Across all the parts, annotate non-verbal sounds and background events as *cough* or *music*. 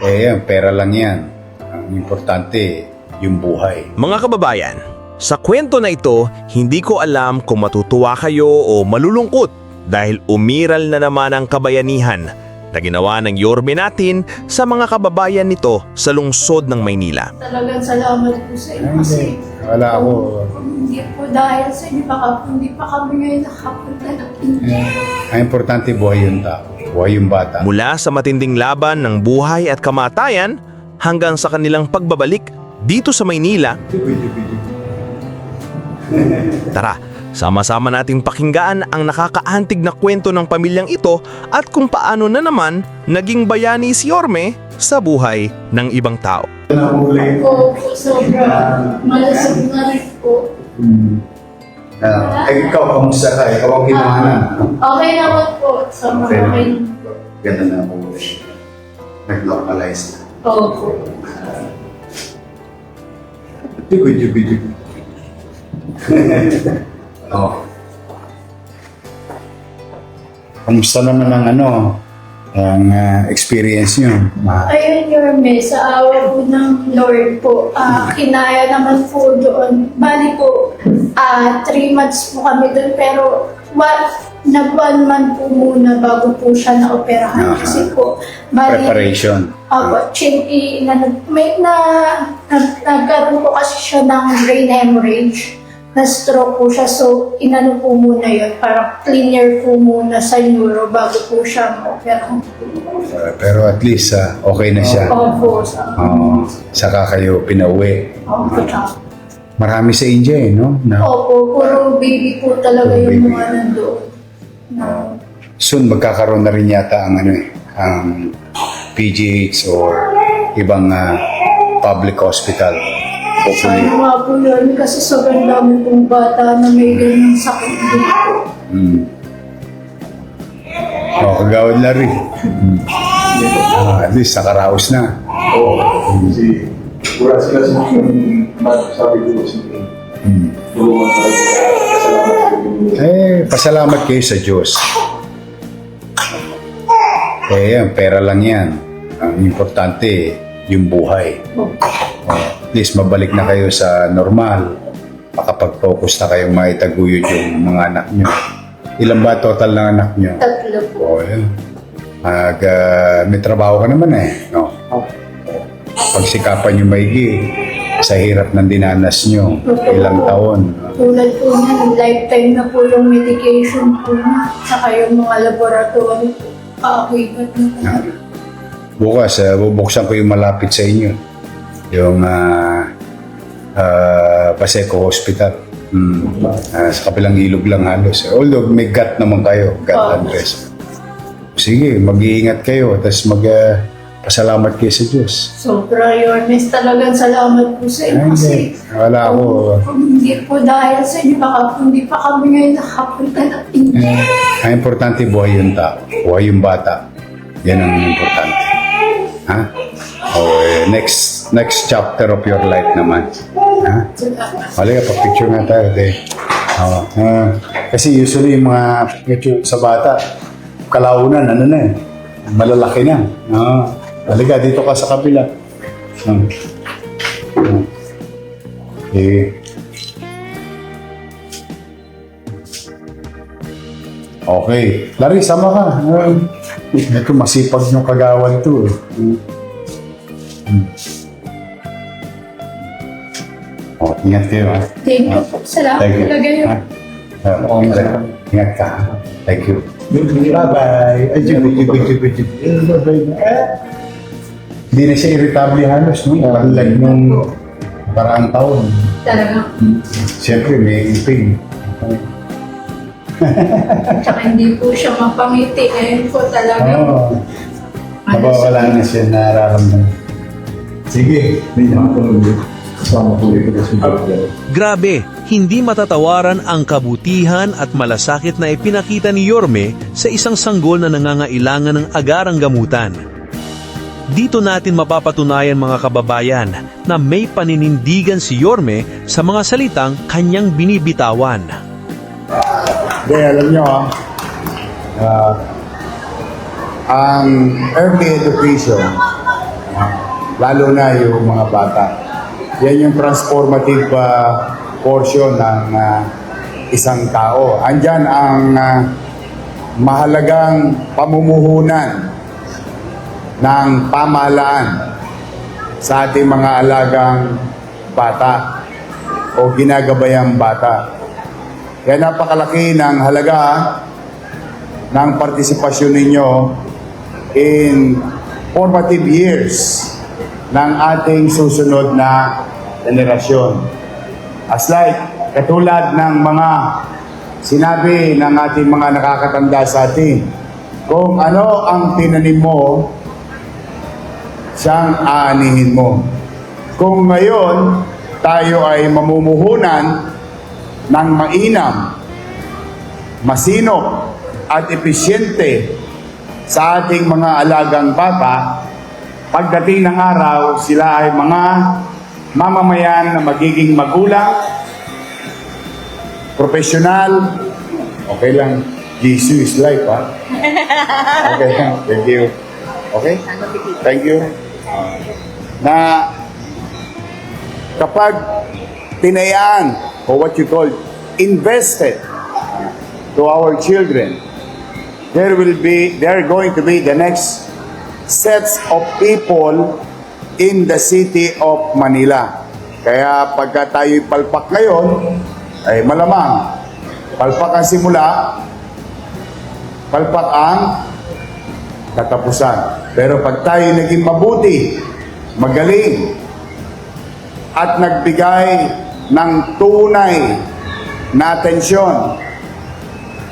Eh yan, pera lang yan. Ang importante, yung buhay. Mga kababayan, sa kwento na ito, hindi ko alam kung matutuwa kayo o malulungkot dahil umiral na naman ang kabayanihan na ginawa ng Yorme natin sa mga kababayan nito sa lungsod ng Maynila. Talagang salamat po sa inyo kasi Wala ako. hindi po dahil sa inyo, baka po hindi pa kami ngayon nakapunta ng India. Ang importante, buhay yung tao. Buhay yung bata. Mula sa matinding laban ng buhay at kamatayan hanggang sa kanilang pagbabalik dito sa Maynila, *laughs* Tara, sama-sama nating pakinggan ang nakakaantig na kwento ng pamilyang ito at kung paano na naman naging bayani si Yorme sa buhay ng ibang tao. Po, po, sobra malasag na rin po. Ah, eh, ikaw, kamusta ka? Ikaw ang ginawa Okay naman po. Sobrang Okay okay. Ganda na ako. Nag-localize na. Opo. Digo, digo, digo. oh. Kamusta naman ang ano, ang ah, experience nyo? Ma Ayun, Yorme, sa awa po ng Lord po, ah, kinaya naman po doon. Bali po, ah, three months po kami doon, pero one, nag one month po muna bago po siya na-operahan. Aha. Kasi po, bali, preparation. Apo, chin, i, na, may na, nag, nagkaroon po kasi siya ng brain hemorrhage. Na-stroke po siya, so inano po muna yun, parang cleaner po muna sa neuro bago po siya ma-opera. Ah, pero at least ah, okay na siya. Opo, sa Oo. saka kayo pinauwi. Opo, tsaka- Marami sa India eh, no? Na, Opo, puro baby po talaga Puro yung baby. mga nandoon. Na, soon magkakaroon na rin yata ang ano eh, ang PGH or ibang ah, public hospital. Hopefully. Sana po yun, kasi sobrang dami pong bata na may ganyan sakit din po. Mm. Oh, kagawad na rin. Mm. Ah, at least nakaraos na. Oo. Kasi wala sila sa sabi ko kasi Mm. Eh, pasalamat kayo sa Diyos. Eh, yan, pera lang yan. Ang importante, yung buhay. Opo. Oh, at least mabalik na kayo sa normal. Makapag-focus na kayong maitaguyod yung mga anak nyo. Ilan ba total ng anak nyo? Tatlo po. Oo, yun. Mag, ah, may trabaho ka naman eh. No? Pagsikapan nyo maigi sa hirap ng dinanas nyo. Ilang taon. Tulad po niya, lifetime na po yung medication po niya. Saka yung mga laboratory po. Kaakibat na po. Bukas, ah, bubuksan ko yung malapit sa inyo. Yung uh, Paseco Hospital. Hmm. Ah, sa kapilang ilog lang halos. Although may gut naman kayo, gut Oo. address. Sige, mag-iingat kayo. Tapos mag, ah, pasalamat kayo sa Diyos. Sobra yun. Miss talagang salamat po sa inyo kasi hindi. Wala ako. kung, kung hindi po dahil sa inyo, baka po hindi pa kami ngayon nakapunta ng India. Eh, ang importante, buhay yung tao. Buhay yung bata. Yan ang importante. Ha? O, eh, next next chapter of your life naman. Ha? Halika, pa-picture nga tayo. De. Oo. Ah, kasi usually yung mga picture sa bata, kalaunan, ano na eh. Malalaki na. Oo. Halika, dito ka sa kabila. Ah. Ah. Eh, Okay. Larry, sama ka. Um, ito, masipag yung kagawan to. eh. Mm. Mm. Ingat kayo. ha? Thank you. Salamat Thank you. talaga yun. Ah, oh, ingat ka. ha? Thank you. Bye-bye. Ay, jibu, jibu, jibu, jibu. Bye-bye na. Eh, Hindi na siya irritable halos, no? Unlike nung paraang taon. Talaga. Siyempre, may pain. *laughs* Tsaka hindi po siya mapangiti. Ngayon po talaga. Oo. Mabawala na siya nararamdaman. Sige. May ito kasi Grabe, hindi matatawaran ang kabutihan at malasakit na ipinakita ni Yorme sa isang sanggol na nangangailangan ng agarang gamutan. Dito natin mapapatunayan mga kababayan na may paninindigan si Yorme sa mga salitang kanyang binibitawan. Hindi, alam nyo ah, ah, ang early education, lalo na yung mga bata. Yan yung transformative ah, portion ng ah, isang tao. Andyan ang ah, mahalagang pamumuhunan ng pamahalaan sa ating mga alagang bata o ginagabayang bata. Kaya napakalaki ng halaga ng partisipasyon ninyo in formative years ng ating susunod na generasyon. As like, katulad ng mga sinabi ng ating mga nakakatanda sa atin, kung ano ang tinanim mo, siyang aanihin mo. Kung ngayon, tayo ay mamumuhunan ng mainam, masinop, at epesyente sa ating mga alagang bata, pagdating ng araw, sila ay mga mamamayan na magiging magulang, profesional, okay lang, Jesus is life, ha? *laughs* Okay, thank you. Okay? Thank you. Na kapag tinayaan o what you call invested to our children, there will be, there are going to be the next sets of people in the city of Manila. Kaya pagka tayo'y palpak ngayon, ay malamang, palpak ang simula, palpak ang katapusan. Pero pag tayo naging mabuti, magaling, at nagbigay ng tunay na atensyon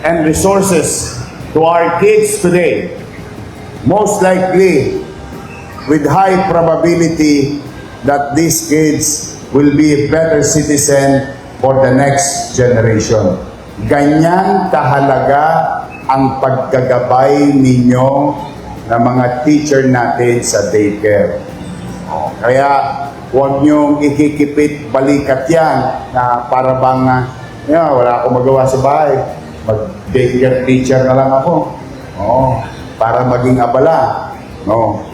and resources to our kids today, most likely, with high probability that these kids will be a better citizen for the next generation. Ganyan kahalaga ang pagkagabay ninyo ng mga teacher natin sa daycare. Kaya huwag niyong ikikipit balikat yan na para bang ah, yeah, wala akong magawa sa bahay. Mag-daycare teacher na lang ako. Oo, para maging abala. No.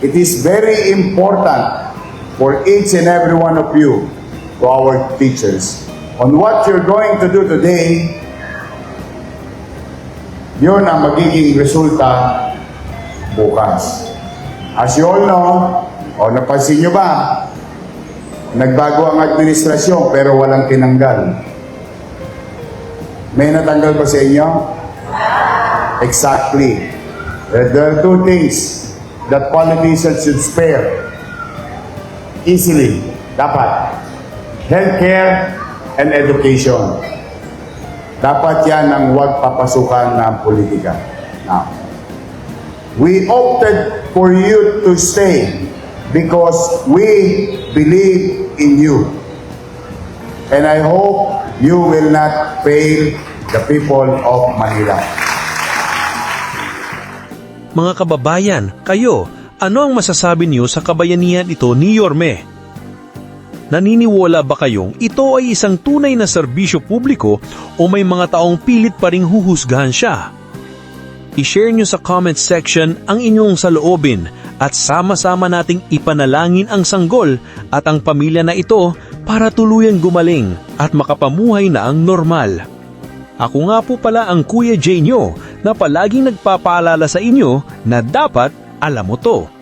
It is very important for each and every one of you, to our teachers, on what you're going to do today, yun ang magiging resulta bukas. As you all know, o napansin nyo ba, nagbago ang administrasyon pero walang tinanggal. May natanggal ba sa inyo? Exactly. There there are two things that politicians should spare easily. Dapat. Healthcare and education. Dapat yan ang huwag papasukan ng politika. Now, we opted for you to stay because we believe in you. And I hope you will not fail the people of Manila. Mga kababayan, kayo, ano ang masasabi niyo sa kabayanihan ito ni Yorme? Naniniwala ba kayong ito ay isang tunay na serbisyo publiko o may mga taong pilit pa ring huhusgahan siya? I-share nyo sa comment section ang inyong saloobin at sama-sama nating ipanalangin ang sanggol at ang pamilya na ito para tuluyang gumaling at makapamuhay na ang normal. Ako nga po pala ang Kuya J nyo na palaging nagpapaalala sa inyo na dapat alam mo to.